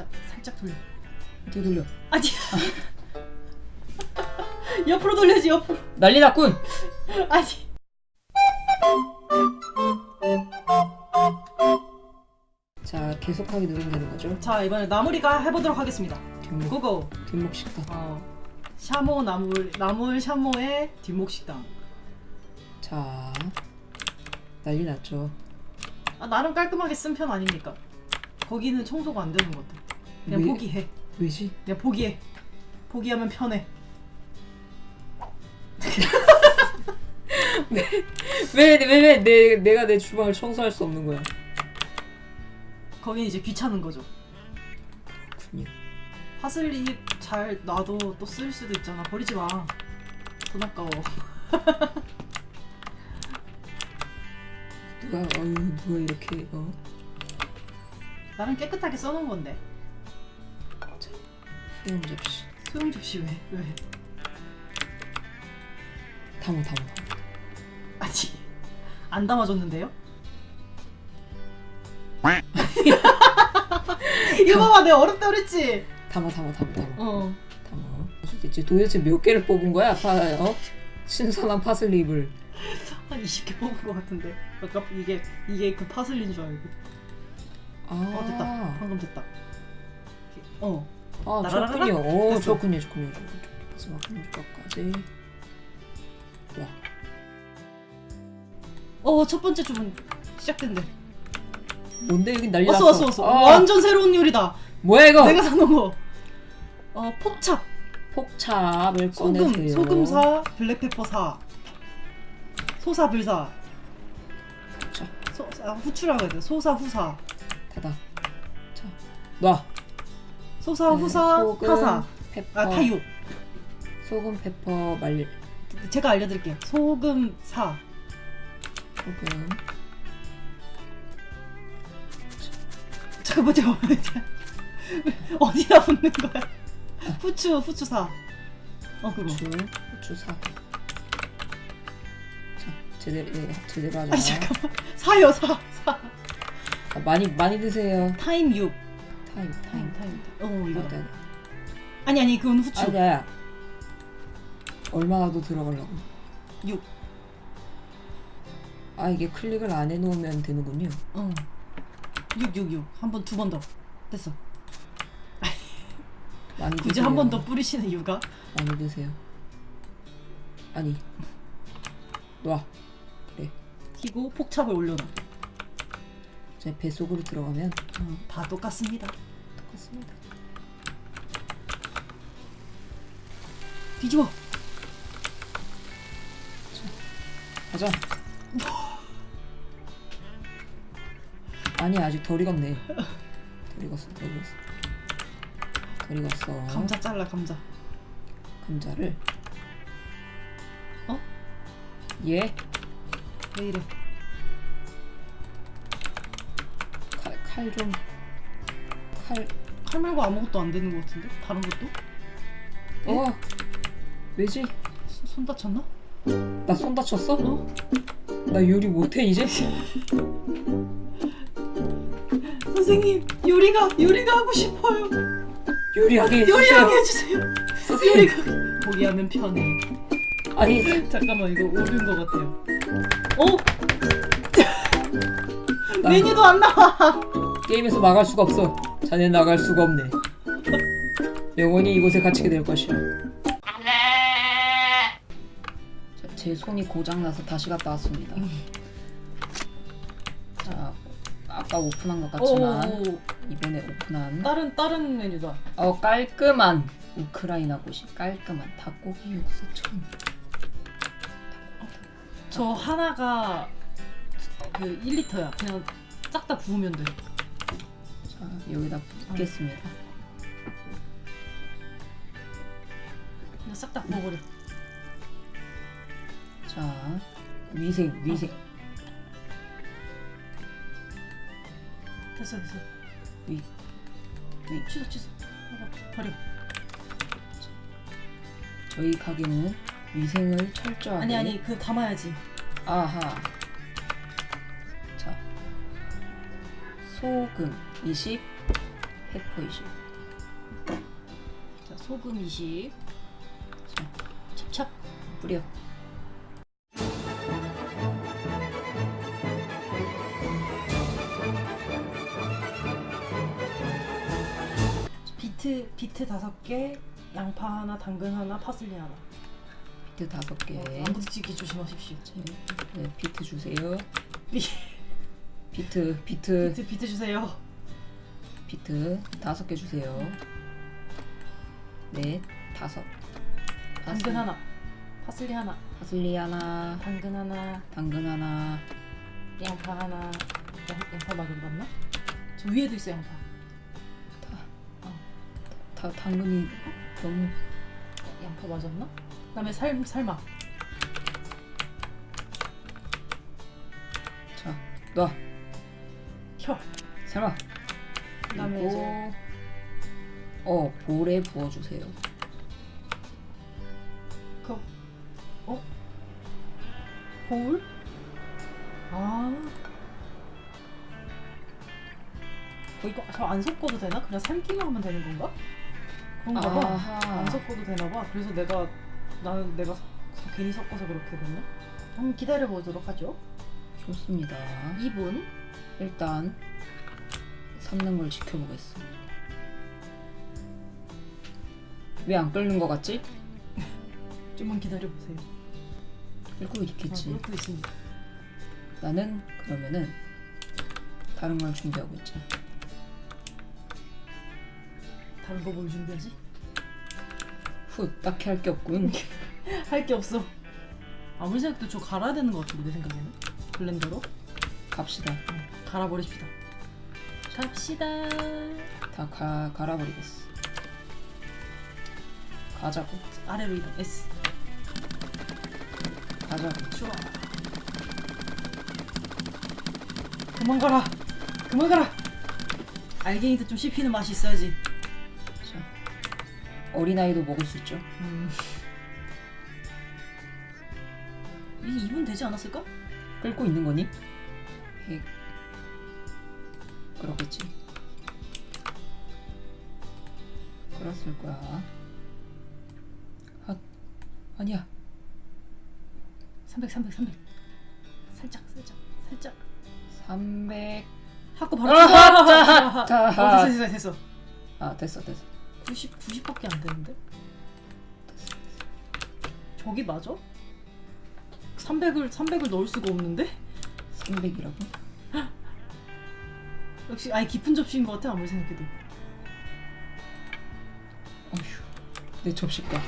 살짝 살짝 돌려. 어떻게 돌려? 아니. 옆으로 돌려지 옆으로. 난리 났군. 아니. 자 계속하기 누르면 되는 거죠. 자 이번에 나무리가 해보도록 하겠습니다. 뒷목 고고. 뒷목 식당. 어. 샤모 나물 나물 샤모의 뒷목 식당. 자 난리 났죠. 아, 나름 깔끔하게 쓴 편 아닙니까? 거기는 청소가 안 되는 것 같아. 그냥 왜? 포기해. 왜지? 그냥 포기해. 포기하면 편해. 왜 왜 왜 내 내가 내 주방을 청소할 수 없는 거야? 거긴 이제 귀찮은 거죠. 그렇군요. 파슬리 잘 놔도 또 쓸 수도 있잖아. 버리지 마. 돈 아까워. 누가 어유 누가 이렇게 어 나름 깨끗하게 써놓은 건데. 소형 접시 소형 접시 왜? 왜? 담어 담어. 아니 안 담아줬는데요? 이거 봐봐 내가 어렵다 그랬지? 담아 담아 담아 담아 어 담아. 도대체 도대체 몇 개를 뽑은 거야? 파 어? 신선한 파슬리를. 한 20개 뽑은 것 같은데 아까 이게 이게 그 파슬리인 줄 알고 아, 어 됐다 방금 됐다 어 아 나라라라? 좋군요. 오 됐어. 좋군요, 좋군요, 좋군요. 마지막 한 조각까지. 와, 어, 첫 번째 주문 시작된대. 뭔데 여기 난리 왔어, 났어. 왔어, 왔어. 아, 완전 새로운 요리다. 뭐야 이거? 내가 사놓은 거. 어, 폭찹, 폭찹을 소금, 꺼내세요. 소금 사, 블랙페퍼 사, 소사불 사, 자, 소, 아, 후추라고 해야 돼. 소사, 후사, 닫아. 자, 놔. 소사, 네, 후사, 소금, 타사, 페퍼, 아, 타육. 소금, 페퍼, 말, 제가 알려드릴게요. 소금, 사. 소금. 잠깐만, 잠깐만. 어디다 붓는 거야? 후추, 후추 사. 어, 그거. 후추, 후추 사. 자, 제대로 예, 제대로 하자. 아니, 잠깐만. 사요, 사, 사. 아, 많이 많이 드세요. 타임 6. 타임, 타임, 타임. 타임. 어, 이거. 아, 네. 아니, 아니, 그건 후추. 아니야. 얼마나 더 들어가려고? 6. 아 이게 클릭을 안 해놓으면 되는군요. 어. 6, 6, 6. 한 번, 두 번 더. 됐어. 많이 굳이 드세요. 한 번 더 뿌리시는 이유가? 많이 드세요. 아니 놔. 그래. 튀고 폭찹을 올려놔. 제 뱃속으로 들어가면 어, 다 똑같습니다. 똑같습니다. 뒤집어. 가자. 아니 아직 덜 익었네. 덜 익었어, 덜 익었어. 덜 익었어. 감자 잘라, 감자. 감자를. 어? 얘왜 이래? 칼칼 좀. 칼. 칼 말고 아무것도 안 되는 것 같은데? 다른 것도? 어. 왜지? 손, 손 다쳤나? 나 손 다쳤어? 어? 나 요리 못해 이제? 선생님, 요리가, 요리가 하고 싶어요. 요리하게 요리하게 해주세요. 해주세요. 선생님. 요리가. 포기하면 편해. 아니 잠깐만, 이거 옳은 것 같아요. 어? 나 메뉴도 안 나와. 게임에서 나갈 수가 없어. 자네 나갈 수가 없네. 영원히 이곳에 갇히게 될 것이야. 자, 제 손이 고장 나서 다시 갔다 왔습니다. 자, 아까 오픈한 것 같지만 오, 이번에 오픈한 다른 다른 메뉴다. 어 깔끔한 우크라이나 곳이 깔끔한 닭고기 육수 천. 저 하나가 그 1리터야. 그냥 싹 다 부으면 돼. 자 여기다 붓겠습니다. 그냥 싹다 부어버려. 자 위생 위생 됐어 됐어. 위 위. 취소 취소. 이거 버려. 저희 가게는 위생을 철저하게 아니 아니 그 담아야지. 아하 소금 20 페퍼 20. 자 소금 20 자, 찹찹 뿌려. 비트 비트 다섯 개 양파 하나 당근 하나 파슬리 하나 비트 다섯 개. 어, 안 부딪히게 조심하십시오 네, 비트 주세요. 비- 비트, 비트, 비트 비트 주세요. 비트 다섯 개 주세요. 넷, 다섯. 당근 하나. 파슬리 하나. 파슬리 하나, 당근 하나. 당근 하나, 양파 하나. 양, 양파 막으로 맞나? 저 위에도 있어 양파. 다. 당근이 너무 양파 맞았나? 그다음에 삶 삶아 자 놔. 혀 삶아. 그다음에 이제 어 볼에 부어주세요. 그 어? 볼? 아. 어, 이거 저 안 섞어도 되나? 그냥 삶기만 하면 되는 건가? 그런가 봐. 아하. 안 섞어도 되나 봐. 그래서 내가 나는 내가 괜히 섞어서 그렇게 됐나? 한번 기다려 보도록 하죠. 좋습니다. 2분. 일단 삶는 걸 지켜보겠어. 왜 안 끓는 거 같지? 좀만 기다려 보세요. 끓고 있겠지. 아, 그렇고 있습니다. 나는 그러면은 다른 걸 준비하고 있지. 다른 거 뭘 준비하지? 후, 딱히 할 게 없군. 할 게 없어. 아무리 생각해도 저 갈아야 되는 것 같은데 내 생각에는 블렌더로 갑시다. 갈아버립시다. 갑시다. 다 가, 갈아버리겠어. 가자고. 아래로 이동. S. 가자고. 좋아. 그만 가라. 그만 가라. 알갱이도 좀 씹히는 맛이 있어야지. 자, 어린아이도 먹을 수 있죠. 음. 이게 2분 되지 않았을까? 끓고 있는 거니? へ 그렇겠지. 그랬을 거야. 아, 아니야. 300, 300, 300. 살짝, 살짝, 살짝. 300. 하고 바로 아하, 자, 어, 자. 됐어, 됐어, 됐어. 아, 됐어, 됐어. 90, 90밖에 안 되는데? 저기 맞아? 300을 300을 넣을 수가 없는데? 300이라고? 역시 아예 깊은 접시인 것 같아 아무리 생각해도. 어휴, 내 접시가.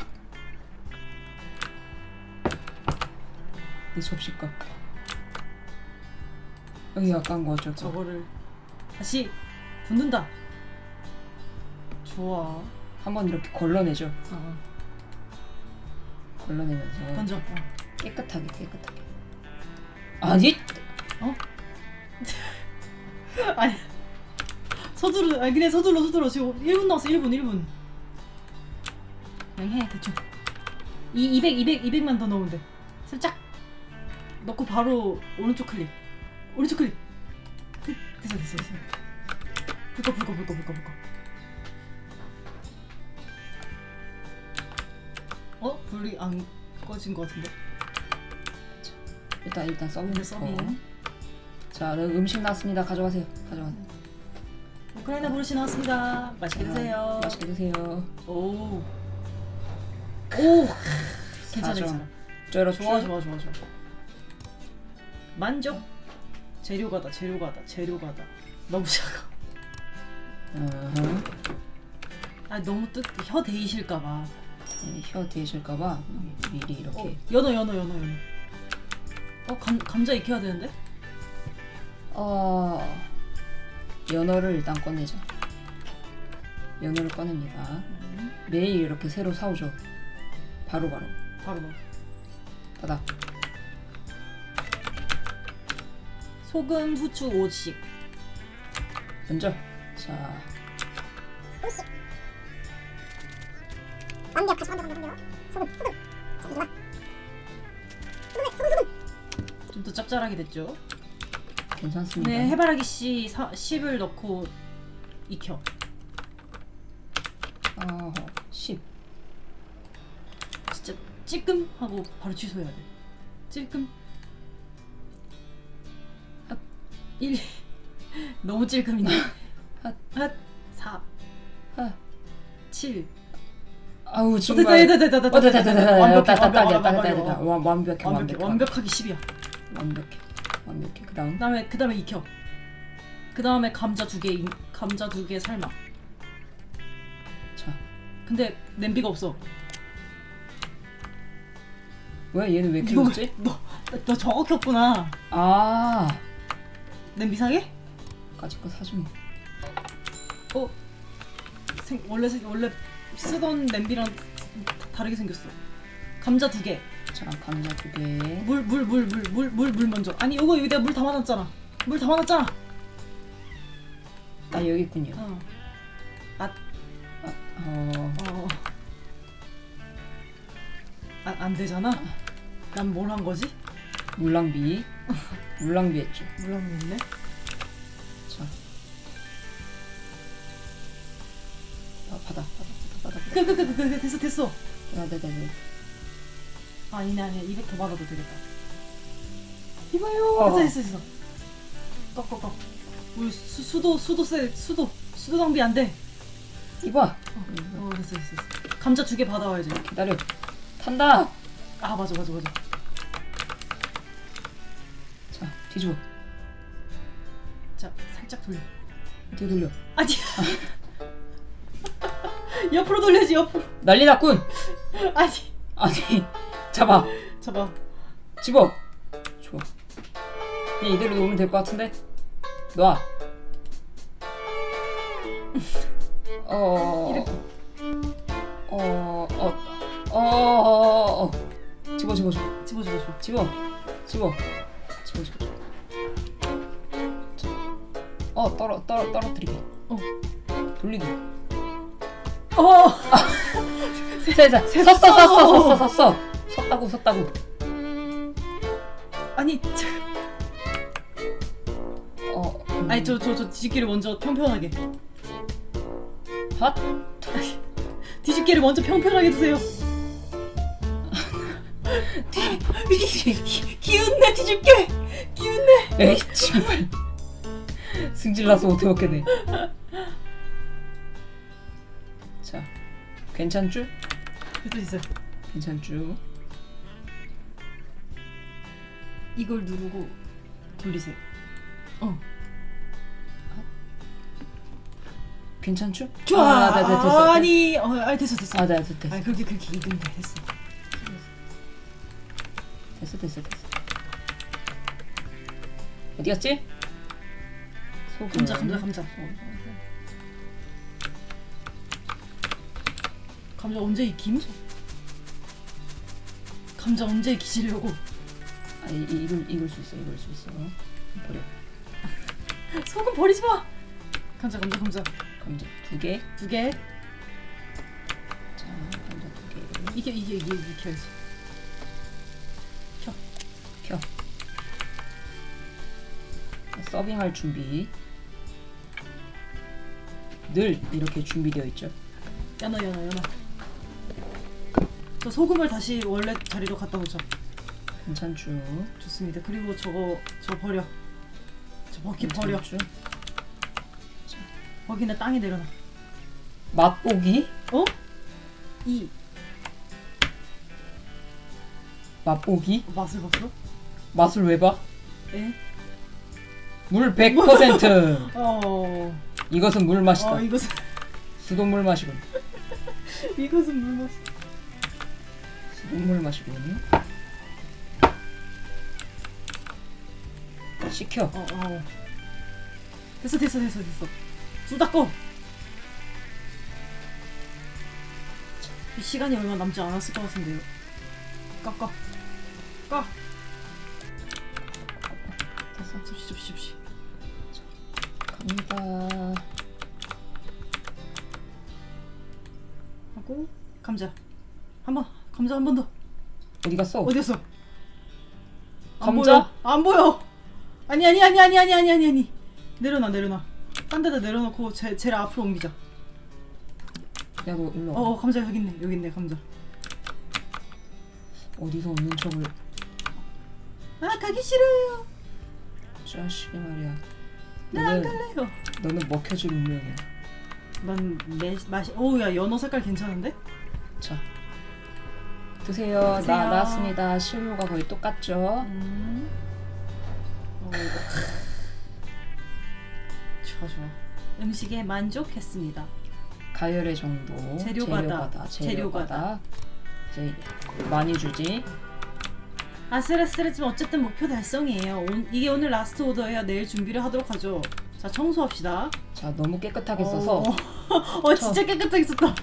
내 접시가. 여기 아까운 거 어쩔 거야. 저거를 다시 붓는다. 좋아. 한번 이렇게 걸러내죠. 어, 걸러내면서 던져. 어. 깨끗하게 깨끗하게. 아니 아니 서두르 아니 그냥 서둘러 서둘러 지금 1분 남았어 1분 1분. 그냥 해 대충. 이 200 200 200만 더 넣으면 돼. 살짝 넣고 바로 오른쪽 클릭. 오른쪽 클릭. 됐- 됐어 됐어 됐어. 불꺼 불꺼 불꺼 불꺼 불꺼. 어 불이 안 꺼진 것 같은데. 일단 일단 서빙부터. 서빙. 자, 네, 음식 나왔습니다. 가져가세요. 가져가세요. 우크라이나 그릇이 나왔습니다. 맛있게 자, 드세요. 맛있게 드세요. 오. 오. 괜찮아, 사정. 괜찮아. 좋아, 좋아, 좋아, 좋아. 만족. 재료가다, 재료가다, 재료가다. 너무 작아. 아, 너무 뜨, 혀 데이실까봐. 네, 혀 대실까봐 미리 이렇게. 어, 연어, 연어, 연어, 연어. 어, 감, 감자 익혀야 되는데? 어... 연어를 일단 꺼내자. 연어를 꺼냅니다. 매일 이렇게 새로 사오죠. 바로 바로. 바로 넣어. 닫아. 소금, 후추 5씩. 던져. 자, 완벽 다시 완벽 완벽 완벽 소금 소금 자 이리 와 소금 소금 소금 좀 더 짭짤하게 됐죠? 괜찮습니다. 네, 해바라기 씨 10을 넣고 익혀. 어, 10. 진짜 찔끔 하고 바로 취소해야 돼. 찔끔. 핫 1. 너무 찔끔이네. 핫. 핫 4. 아, 7. 아우 어, 정말. 됐다 됐다 됐다 어, 됐다, 됐다, 됐다. 완벽해, 완벽해, 완벽해 완벽해. 완벽하게 10이야. 완벽해. 완벽해. 그다음 그다음에 그다음에 익혀. 그다음에 감자 두 개, 감자 두 개 삶아. 자. 근데 냄비가 없어. 왜 얘는 왜 이렇게 이거 없지? 너, 너 저거 켰구나. 아. 냄비 상해? 까짓 거 뭐. 어? 생, 원래 생- 원래 쓰던 냄비랑 다르게 생겼어. 감자 두 개. 자, 감자 두 개. 물 물 물 물 물 물 물 먼저. 아니 이거 여기 내가 물 담아놨잖아. 물 담아놨잖아. 아, 여기 있군요. 어. 아, 아, 어. 어. 아, 안 되잖아. 난 뭘 한 거지? 물낭비. 물낭비 했죠. 물렁했네. 자. 아, 받아, 받아, 받아, 받아, 받아. 그그 그 그, 그, 됐어 됐어. 아, 네, 네, 네. 아니네 아니야 200더 받아도 되겠다. 이봐요. 됐어 됐어 됐어. 꺼꺼꺼. 우리 수, 수도 수도 세 수도 수도 낭비 안 돼. 이봐. 어 됐어 됐어. 됐어. 감자 두 개 받아와야지. 기다려. 탄다. 아 맞아 맞아 맞아. 자, 뒤집어. 자 살짝 돌려. 어떻게 돌려? 아니. 옆으로 돌려야지 옆으로. 난리 났군. 아니. 아니, 잡아. 잡아. 집어. 좋아. 그냥 이대로 놓으면 될 것 같은데. 놔. 어. 어. 어. 어. 어. 어. 집어, 집어, 집어. 집어 집어 집어. 집어. 집어. 집어, 집어. 자. 어, 떨어, 떨어, 떨어뜨리기. 어. 돌리기. 어. 세자. 섰어, 섰어, 섰어, 섰어. 섰다고, 섰다고. 아니. 자, 어. 음. 아니 저 저 저 뒤집기를 먼저 평평하게. 핫. 뒤집기를 먼저 평평하게 두세요. 기운내 뒤집게. 기운내. 에이 정말 승질나서 못해 먹겠네 자 괜찮쭈? 됐어 됐어. 괜찮쭈 이걸 누르고 돌리세요. 어. 괜찮쭈? 좋아. 아, 네, 네, 됐어 아니, 어, 아니 됐어 됐어. 아, 네, 됐어 됐어 아니 그렇게 그렇게 이기면 돼. 됐어. 됐어 됐어 됐어 어디 갔지? 소금 감자 감자 감자. 감자 언제 익힘? 감자 언제 익히시려고? 아 이, 이- 이걸 이걸 수 있어 이걸 수 있어 버려 소금 버리지 마. 감자 감자 감자 감자 두개 두 개. 자 감자 두개 이게 이게 이게 익혀야지. 켜 서빙할 준비 늘 이렇게 준비되어 있죠 연어 연어 연어. 저 소금을 다시 원래 자리로 갖다 놓자. 괜찮쭈 좋습니다. 그리고 저거 저 버려. 저 버기 버려. 괜찮쭈 버기는 땅에 내려놔. 맛보기 어? 이 맛보기 맛을 봤어? 맛을 왜 봐? 에? 물100% 어. 이것은 물 맛이다 어 이것은 수돗물 맛이군 이것은 물 맛. 수돗물 맛이군 식혀 어 어. 됐어 됐어 됐어 됐어. 불 닦어. 이 시간이 얼마 남지 않았을 것 같은데요. 꺼 꺼. 꺼. 됐어 접시 접시 접시. 갑니다 하고 감자. 한 번. 감자 한 번 더. 어디 갔어? 어디 갔어? 안 감자? 보여. 안 보여. 아니 아니 아니 아니 아니 아니 아니 아니. 내려놔 내려놔. 딴 데다 내려놓고 제 제일 앞으로 옮기자. 야너 일로 와. 어, 어 감자 여기 있네 여기 있네 감자 어디서 없는 척을 아 가기 싫어요 자식이 말이야. 나 안 너는 갈래요 너는 먹혀질 운명이야. 난 매, 맛이 오야 연어 색깔 괜찮은데? 자 드세요. 드세요. 나 나왔습니다. 실무가 거의 똑같죠. 음. 어, 좋아 음식에 만족했습니다 가열의 정도. 재료가다. 재료가다. 재료가다. 이제 많이 주지. 아슬아슬했지만 어쨌든 목표 달성이에요 온, 이게 오늘 라스트 오더예요 내일 준비를 하도록 하죠 자 청소합시다 자 너무 깨끗하게 써서 어, 어 진짜 깨끗하게 썼다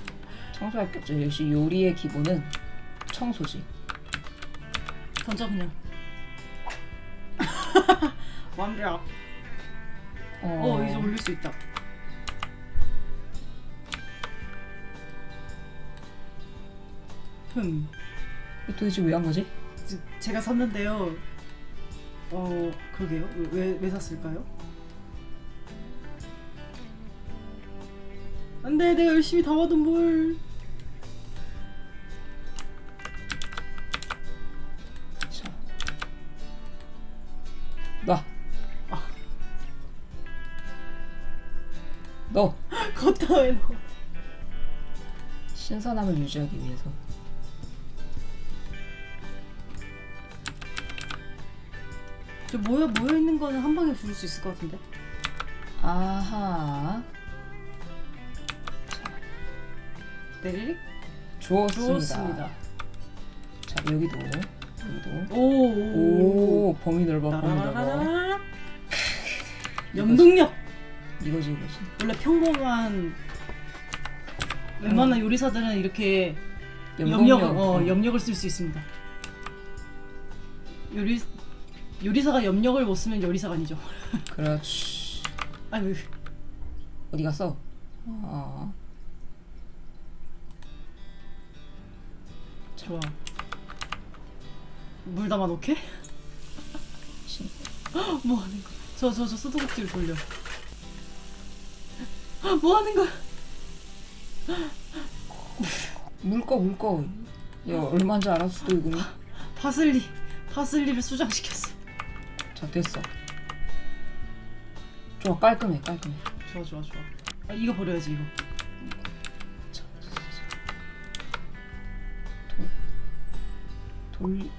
청소할 게 없죠. 역시 요리의 기본은 청소지. 던져 그냥 완벽. 어, 어 이제 올릴 수 있다. 흠. 도대체 왜 한 거지? 지- 제가 샀는데요. 어 그러게요. 왜, 왜 샀을까요? 안 돼 내가 열심히 담아둔 뭘 놔. 아. 너왜 넣어 신선함을 유지하기 위해서. 저 모여 모여 있는 거는 한 방에 부을 수 있을 것 같은데 아하. 내리릭 좋습니다. 좋습니다 자 여기도 여기도. 오오 오 범위 넓어 범위 넓어. 염동력 이거지 이거지. 원래 평범한 웬만한 요리사들은 이렇게 염력 어 염력을 쓸 수 있습니다. 요리 요리사가 염력을 못 쓰면 요리사가 아니죠. 그렇지. 아니 어디 갔어? 아 좋아. 물 담아 놓게? 신- 뭐 하는 거? 저저 저 수도꼭지를 돌려. 뭐 하는 거야? 물꺼 물꺼. 야 얼마인지 알아 수도이금이? 파슬리 파슬리를 수정시켰어. 자 됐어. 좋아 깔끔해 깔끔해. 좋아 좋아 좋아. 아, 이거 버려야지 이거. 자, 자, 자, 자. 돌 돌.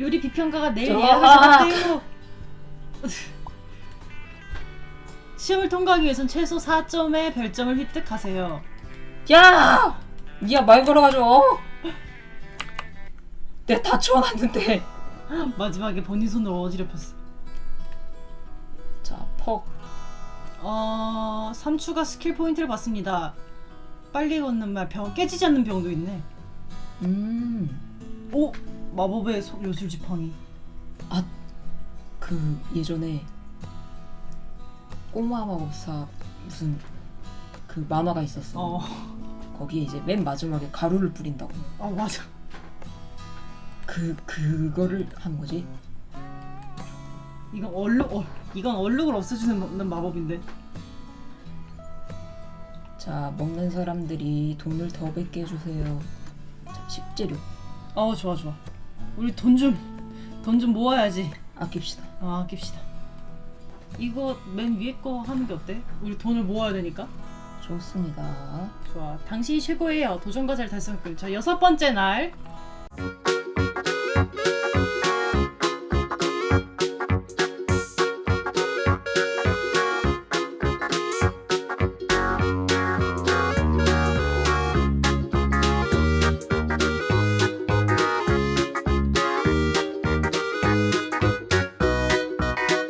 요리 비평가가 내일 좋아. 예약하셨대요. 시험을 통과하기 위해선 최소 4점의 별점을 획득하세요. 야! 니야 말 걸어가지고. 내다 치워놨는데. 마지막에 본인 손으로 어지럽혔어. 자 퍽. 어, 3추가 스킬 포인트를 받습니다. 빨리 걷는 말, 병 깨지지 않는 병도 있네. 음. 오, 마법의 소- 요술 지팡이. 그 예전에 꼬마 마법사 무슨 그 만화가 있었어. 어, 거기에 이제 맨 마지막에 가루를 뿌린다고. 어 맞아. 그 그거를 하는 거지. 이건 얼룩, 어, 이건 얼룩을 없애주는 마- 마법인데. 자 먹는 사람들이 돈을 더 뺏게 해주세요. 자, 식재료 어, 좋아 좋아. 우리 돈 좀, 돈 좀 모아야지. 아낍시다. 아, 아낍시다. 이거 맨 위에 거 하는 게 어때? 우리 돈을 모아야 되니까. 좋습니다. 좋아. 당신이 최고예요. 도전 과제를 달성했군요. 자, 여섯 번째 날.